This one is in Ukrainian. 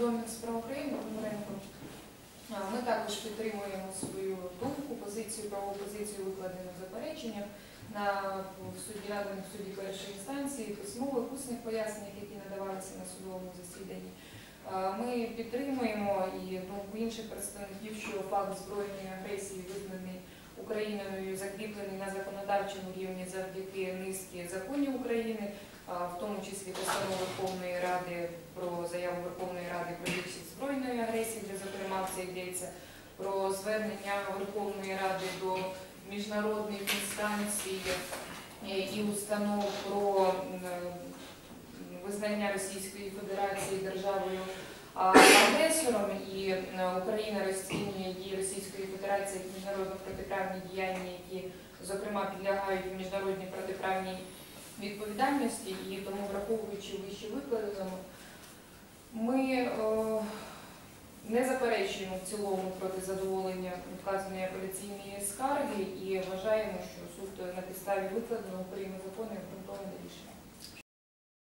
Дом справ України Помаренко. Ми також підтримуємо свою думку, позицію, правову позицію викладену в запереченнях на суді наданих в суді першої інстанції, письмових усних поясненнях, які надавалися на судовому засіданні. Ми підтримуємо і думку інших представників, що факт збройної агресії визнаний Україною закріплений на законодавчому рівні завдяки низки законів України, в тому числі постанови Верховної Ради про заяву Верховної Ради про відсіч збройної агресії, де зокрема це йдеться про звернення Верховної Ради до міжнародних інстанцій е, і установ про визнання Російської Федерації державою агресором. І Україна розцінює дії Російської Федерації як міжнародно протиправні діяння, які зокрема підлягають відповідальності, і тому враховуючи вище викладено, ми е, не заперечуємо в цілому проти задоволення вказаної апеляційної скарги і вважаємо, що суд на підставі викладеного прийме законне обґрунтоване рішення.